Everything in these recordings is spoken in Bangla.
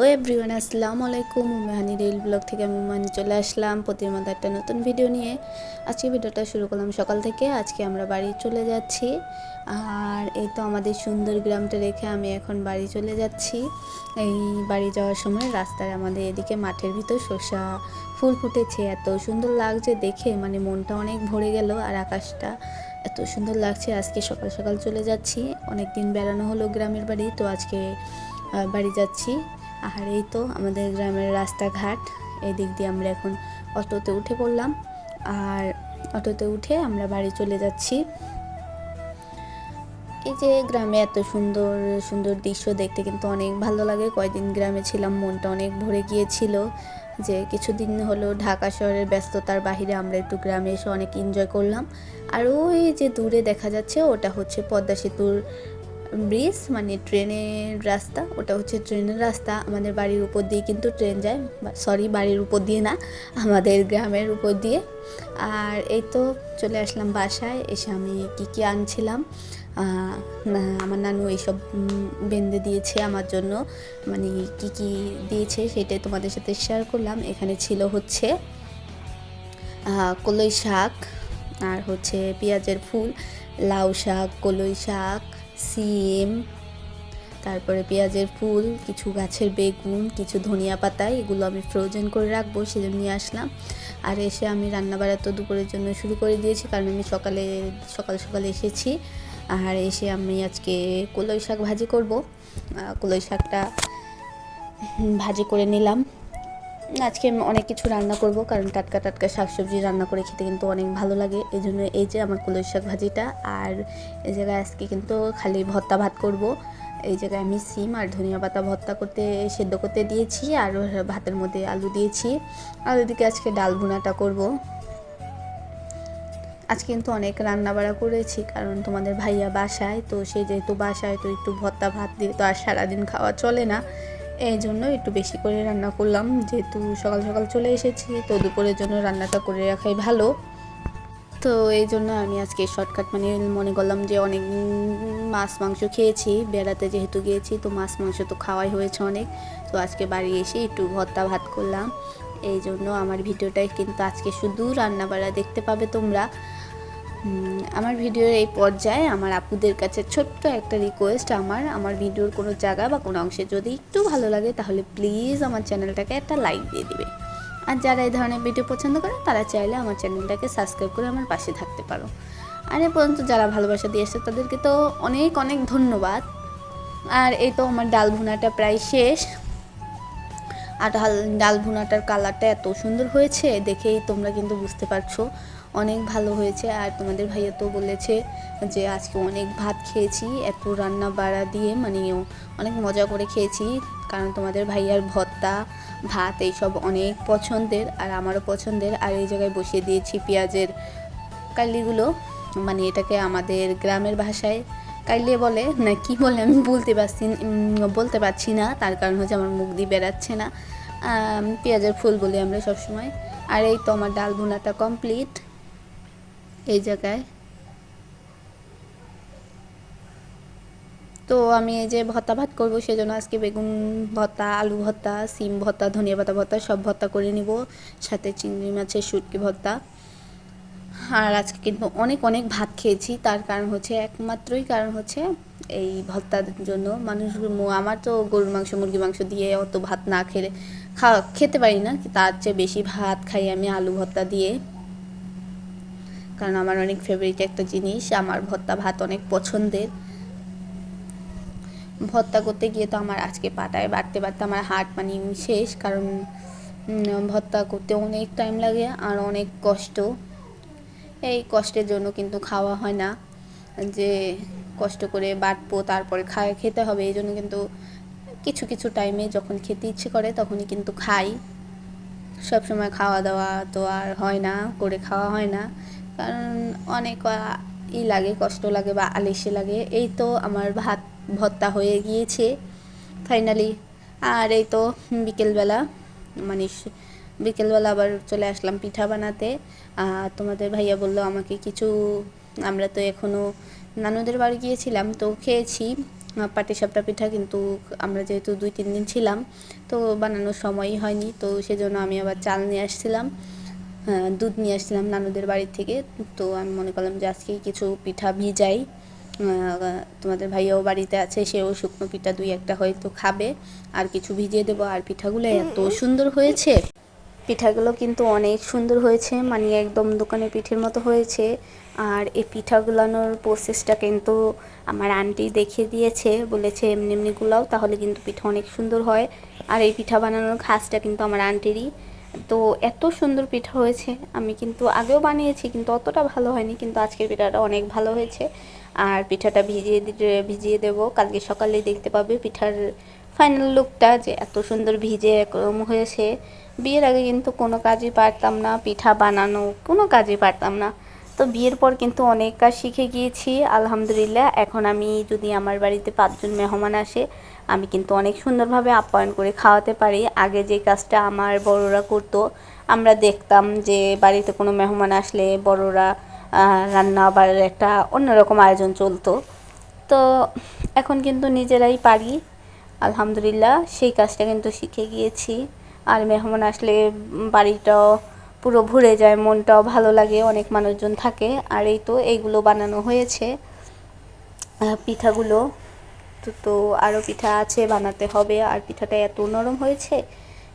ও এভরিওয়ান আসসালামু আলাইকুম মেহানি রেল ব্লগ থেকে আমি মানে চলে আসলাম প্রতির মতো একটা নতুন ভিডিও নিয়ে। আজকে ভিডিওটা শুরু করলাম সকাল থেকে, আজকে আমরা বাড়ি চলে যাচ্ছি। আর এই তো আমাদের সুন্দর গ্রামটা রেখে আমি এখন বাড়ি চলে যাচ্ছি। এই বাড়ি যাওয়ার সময় রাস্তায় আমাদের এদিকে মাঠের ভিতর শসা ফুল ফুটেছে, এত সুন্দর লাগছে দেখে। মানে মনটা অনেক ভরে গেল আর আকাশটা এত সুন্দর লাগছে। আজকে সকাল সকাল চলে যাচ্ছি অনেক দিন বেড়ানো হলো গ্রামের বাড়ি, তো আজকে বাড়ি যাচ্ছি। আর এই তো আমাদের গ্রামের রাস্তাঘাট। এই দিক দিয়ে আমরা এখন অটোতে উঠে পড়লাম। আর অটোতে উঠে আমরা বাড়ি চলে যাচ্ছি। এই যে গ্রামে এত সুন্দর সুন্দর দৃশ্য দেখতে কিন্তু অনেক ভালো লাগে। কয়দিন গ্রামে ছিলাম, মনটা অনেক ভরে গিয়েছিল যে কিছুদিন হলো ঢাকা শহরের ব্যস্ততার বাহিরে আমরা একটু গ্রামে এসে অনেক এনজয় করলাম। আর ওই যে দূরে দেখা যাচ্ছে, ওটা হচ্ছে পদ্মা সেতুর ব্রিজ মানে ট্রেনের রাস্তা, ওটা হচ্ছে ট্রেনের রাস্তা। আমাদের বাড়ির উপর দিয়ে কিন্তু ট্রেন যায় সরি বাড়ির উপর দিয়ে না, আমাদের গ্রামের উপর দিয়ে। আর এই তো চলে আসলাম বাসায়, এসে আমি কী কী আনছিলাম। আমার নানু এইসব বেঁধে দিয়েছে আমার জন্য মানে কি কি দিয়েছে সেটাই তোমাদের সাথে শেয়ার করলাম। এখানে ছিল হচ্ছে কলই শাক, আর হচ্ছে পেঁয়াজের ফুল, লাউ শাক, কলই শাক সিম, তারপরে পেঁয়াজের ফুল, কিছু গাছের বেগুন, কিছু ধনিয়া পাতা, এগুলো আমি ফ্রোজেন করে রাখব সেজন্য নিয়ে আসলাম। আর এসে আমি রান্না বাড়া তো দুপুরের জন্য শুরু করে দিয়েছি, কারণ আমি সকালে, সকাল সকাল এসেছি। আর এসে আমি আজকে কলই শাক ভাজি করব। কলই শাকটা ভাজি করে নিলাম। আজকে আমি অনেক কিছু রান্না করব, কারণ টাটকা টাটকা শাকসবজি রান্না করে খেতে কিন্তু অনেক ভালো লাগে। এই জন্য এই যে আমার কলই শাক ভাজিটা, আর এই জায়গায় আজকে কিন্তু খালি ভর্তা ভাত করব। এই জায়গায় আমি সিম আর ধনিয়া পাতা ভর্তা করতে, সেদ্ধ করতে দিয়েছি, আর ভাতের মধ্যে আলু দিয়েছি। আর ওইদিকে আজকে ডাল ভুনাটা করব। আজকে কিন্তু অনেক রান্না বাড়া করেছি, কারণ তোমাদের ভাইয়া বাসায়, তো সে যেহেতু বাসায়, তো একটু ভর্তা ভাত দিয়ে তো আর সারাদিন খাওয়া চলে না। এই জন্য একটু বেশি করে রান্না করলাম। যেহেতু সকাল সকাল চলে এসেছি, তো দুপুরের জন্য রান্নাটা করে রাখাই ভালো। তো এই জন্য আমি আজকে শর্টকাট মানে মনে করলাম যে অনেক মাছ, মাংস খেয়েছি। বেড়াতে যেহেতু গিয়েছি, তো মাছ, মাংস তো খাওয়াই হয়েছে অনেক। তো আজকে বাড়ি এসে একটু ভর্তা ভাত করলাম। এই জন্য আমার ভিডিওটাই কিন্তু আজকে শুধু রান্না বাড়া দেখতে পাবে তোমরা। আমার ভিডিওর এই পর্যায়ে আমার আপুদের কাছে ছোট্ট একটা রিকোয়েস্ট আমার আমার ভিডিওর কোনো জায়গা বা কোনো অংশে যদি একটু ভালো লাগে তাহলে প্লিজ আমার চ্যানেলটাকে একটা লাইক দিয়ে দিবে। আর যারা এই ধরনের ভিডিও পছন্দ করে তারা চাইলে আমার চ্যানেলটাকে সাবস্ক্রাইব করে আমার পাশে থাকতে পারো। আর এ পর্যন্ত যারা ভালোবাসা দিয়ে এসছে তাদেরকে তো অনেক অনেক ধন্যবাদ। আর এই তো আমার ডাল ভুনাটা প্রায় শেষ। আর ডাল ভুনাটার কালারটা এত সুন্দর হয়েছে, দেখেই তোমরা কিন্তু বুঝতে পারছ। অনেক ভালো হয়েছে। আর তোমাদের ভাইয়া তো বলেছে যে, আজকে অনেক ভাত খেয়েছি, এত রান্না বাড়া দিয়ে মানে অনেক মজা করে খেয়েছি। কারণ তোমাদের ভাইয়ার ভর্তা, ভাত এইসব অনেক পছন্দের আর আমারও পছন্দের। আর এই জায়গায় বসিয়ে দিয়েছি পেঁয়াজের কালিগুলো। মানে এটাকে আমাদের গ্রামের ভাষায় কাইলে বলে। না, কি বলে আমি বলতে পারছি বলতে পারছি না। তার কারণ হচ্ছে আমার মুখ দিয়ে বেরাচ্ছে না। পেঁয়াজের ফুল বলি আমরা সবসময়। আর এই তো আমার ডাল ভুনাটা কমপ্লিট এই জায়গায়। তো আমি এই যে ভর্তা ভাত করব সেজন্য আজকে বেগুন ভর্তা আলু ভর্তা সিম ভর্তা ধনিয়া পাতা ভর্তা সব ভর্তা করে নিব। সাথে চিংড়ি মাছের শুটকি ভর্তা আর আজকে কিন্তু অনেক অনেক ভাত খেয়েছি, তার কারণ হচ্ছে একমাত্রই কারণ হচ্ছে এই ভর্তার জন্য। মানুষ আমার তো গরুর মাংস মুরগি মাংস দিয়ে অত ভাত না খেলে খাওয়া খেতে পারি না, তার চেয়ে বেশি ভাত খাই আমি আলু ভর্তা দিয়ে। কারণ আমার অনেক ফেভারিট একটা জিনিস। আমার ভর্তা ভাত অনেক পছন্দের। ভর্তা করতে গিয়ে তো আমার আজকে পাটায় বাড়তে বাড়তে আমার হাট মানে শেষ, কারণ ভর্তা করতে অনেক টাইম লাগে আর অনেক কষ্ট। এই কষ্টের জন্য কিন্তু খাওয়া হয় না। যে কষ্ট করে বাটবো, তারপরে খা, খেতে হবে, এই জন্য কিন্তু কিছু কিছু টাইমে যখন খেতে ইচ্ছে করে তখনই কিন্তু খাই। সব সময় খাওয়া দাওয়া তো আর হয় না, করে খাওয়া হয় না। কারণ অনেক ই লাগে, কষ্ট লাগে বা আলিশে লাগে। এই তো আমার ভাত ভর্তা হয়ে গিয়েছে ফাইনালি আর এই তো বিকেলবেলা মানে বিকেলবেলা আবার চলে আসলাম পিঠা বানাতে। তোমাদের ভাইয়া বলল আমাকে কিছু, আমরা তো এখনও নানুদের বাড়ি গিয়েছিলাম, তো খেয়েছি। পাটিসাপটা পিঠা কিন্তু আমরা যেহেতু দুই তিন দিন ছিলাম, তো বানানোর সময়ই হয়নি, তো সেজন্য আমি আবার চাল নিয়ে আসছিলাম। দুধ নিয়ে আসছিলাম নানুদের বাড়ি থেকে। তো আমি মনে করলাম যে আজকেই কিছু পিঠা ভিজাই। তোমাদের ভাইয়াও বাড়িতে আছে সেও শুকনো পিঠা দুই একটা হয়তো খাবে। আর কিছু ভিজিয়ে দেবো আর পিঠাগুলো এত সুন্দর হয়েছে। পিঠাগুলো কিন্তু অনেক সুন্দর হয়েছে মানে একদম দোকানে পিঠের মতো হয়েছে। আর এই পিঠাগুলানোর প্রসেসটা কিন্তু আমার আন্টি দেখিয়ে দিয়েছে বলেছে এমনি এমনি গুলাও তাহলে কিন্তু পিঠা অনেক সুন্দর হয়। আর এই পিঠা বানানোর খাসটা কিন্তু আমার আন্টিরই তো এত সুন্দর পিঠা হয়েছে, আমি কিন্তু আগেও বানিয়েছি কিন্তু অতটা ভালো হয়নি, কিন্তু আজকের পিঠাটা অনেক ভালো হয়েছে। আর পিঠাটা ভিজিয়ে ভিজিয়ে দেব, কালকে সকালে দেখতে পাবে পিঠার ফাইনাল লুকটা যে এত সুন্দর ভিজে একরকম হয়েছে। বিয়ের আগে কিন্তু কোনো কাজই পারতাম না, পিঠা বানানো কোনো কাজই পারতাম না। তো বিয়ের পর কিন্তু অনেক কাজ শিখে গিয়েছি, আলহামদুলিল্লাহ। এখন আমি যদি আমার বাড়িতে পাঁচজন মেহমান আসে, আমি কিন্তু অনেক সুন্দরভাবে আপ্যায়ন করে খাওয়াতে পারি। আগে যে কাজটা আমার বড়রা করতো, আমরা দেখতাম যে বাড়িতে কোনো মেহমান আসলে বড়রা রান্না আবার একটা অন্যরকম আয়োজন চলতো। তো এখন কিন্তু নিজেরাই পারি, আলহামদুলিল্লাহ। সেই কাজটা কিন্তু শিখে গিয়েছি। আর মেহমান আসলে বাড়িটাও পুরো ভরে যায়, মনটাও ভালো লাগে, অনেক মানুষজন থাকে। আর এই তো এইগুলো বানানো হয়েছে পিঠাগুলো। তো তো আরও পিঠা আছে, বানাতে হবে। আর পিঠাটা এত নরম হয়েছে,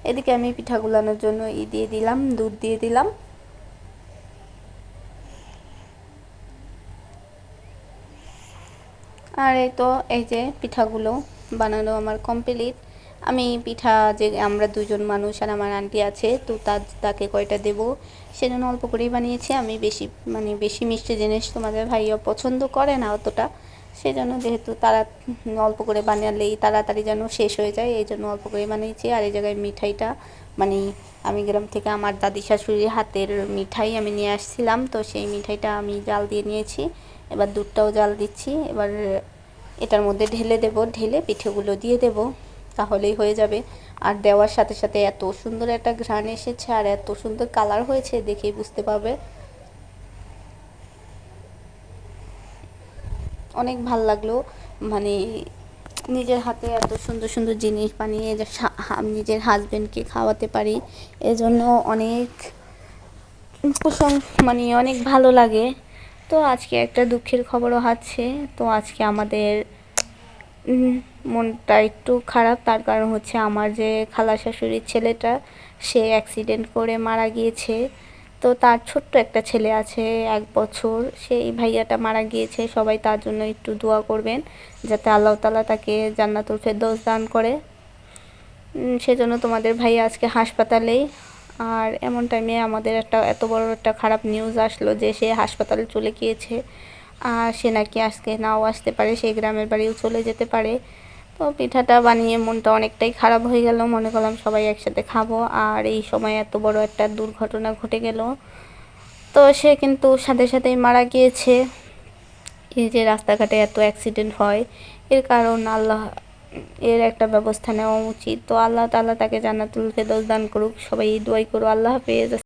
এদিকে আমি পিঠা গুলানোর জন্য ই দিয়ে দিলাম, দুধ দিয়ে দিলাম। আর এই তো, এই যে পিঠাগুলো বানানো আমার কমপ্লিট আমি পিঠা যে আমরা দুজন মানুষ আর আমার আন্টি আছে, তো তার, তাকে কয়টা দেবো সেজন্য অল্প করেই বানিয়েছি। আমি বেশি মানে বেশি মিষ্টি জিনিস তোমাদের ভাইয়া পছন্দ করে না অতটা। সেজন্য যেহেতু তারা, অল্প করে বানালেই তাড়াতাড়ি যেন শেষ হয়ে যায়, এই জন্য অল্প করে বানিয়েছি। আর এই জায়গায় মিঠাইটা মানে আমি গ্রাম থেকে আমার দাদি শাশুড়ির হাতের মিঠাই আমি নিয়ে আসছিলাম, তো সেই মিঠাইটা আমি জাল দিয়ে নিয়েছি। এবার দুধটাও জাল দিচ্ছি, এবার এটার মধ্যে ঢেলে দেব, ঢেলে পিঠেগুলো দিয়ে দেব। তাহলেই হয়ে যাবে। আর দেওয়ার সাথে সাথে এত সুন্দর একটা ঘ্রাণ এসেছে আর এত সুন্দর কালার হয়েছে দেখেই বুঝতে পারবে। অনেক ভালো লাগল। মানে নিজের হাতে এত সুন্দর সুন্দর জিনিস বানিয়ে নিজের হাজবেন্ডকে খাওয়াতে পারি, এজন্য অনেক মানে অনেক ভালো লাগে। তো আজকে একটা দুঃখের খবরও আছে। তো আজকে আমাদের মনটা একটু খারাপ। তার কারণ হচ্ছে আমার যে খালা শাশুড়ির ছেলেটা, সে অ্যাক্সিডেন্ট করে মারা গিয়েছে। তো তার ছোট্ট একটা ছেলে আছে, এক বছর। সেই ভাইয়াটা মারা গিয়েছে। সবাই তার জন্য একটু দোয়া করবেন, যাতে আল্লাহ তালা তাকে জান্নাতুল ফেরদৌস দান করে। সেজন্য তোমাদের ভাইয়া আজকে হাসপাতালেই। আর এমন টাইমে আমাদের একটা, এত বড় একটা খারাপ নিউজ আসলো যে সে হাসপাতালে চলে গিয়েছে। সে নাকি আজকে নাও আসতে পারে, সেই গ্রামের বাড়িও চলে যেতে পারে। তো পিঠাটা বানিয়ে মনটা অনেকটাই খারাপ হয়ে গেল। মনে করলাম সবাই একসাথে খাব। আর এই সময় এত বড় একটা দুর্ঘটনা ঘটে গেল। তো সে কিন্তু সাথে সাথেই মারা গিয়েছে। এই যে রাস্তাঘাটে এত অ্যাক্সিডেন্ট হয়, এর কারণ আল্লাহ, এর একটা ব্যবস্থা নেওয়া উচিত। তো আল্লাহ তাআলা তাকে জান্নাতুল ফেরদৌস দান করুক। সবাই দোয়াই করো, আল্লাহ হাফেজ।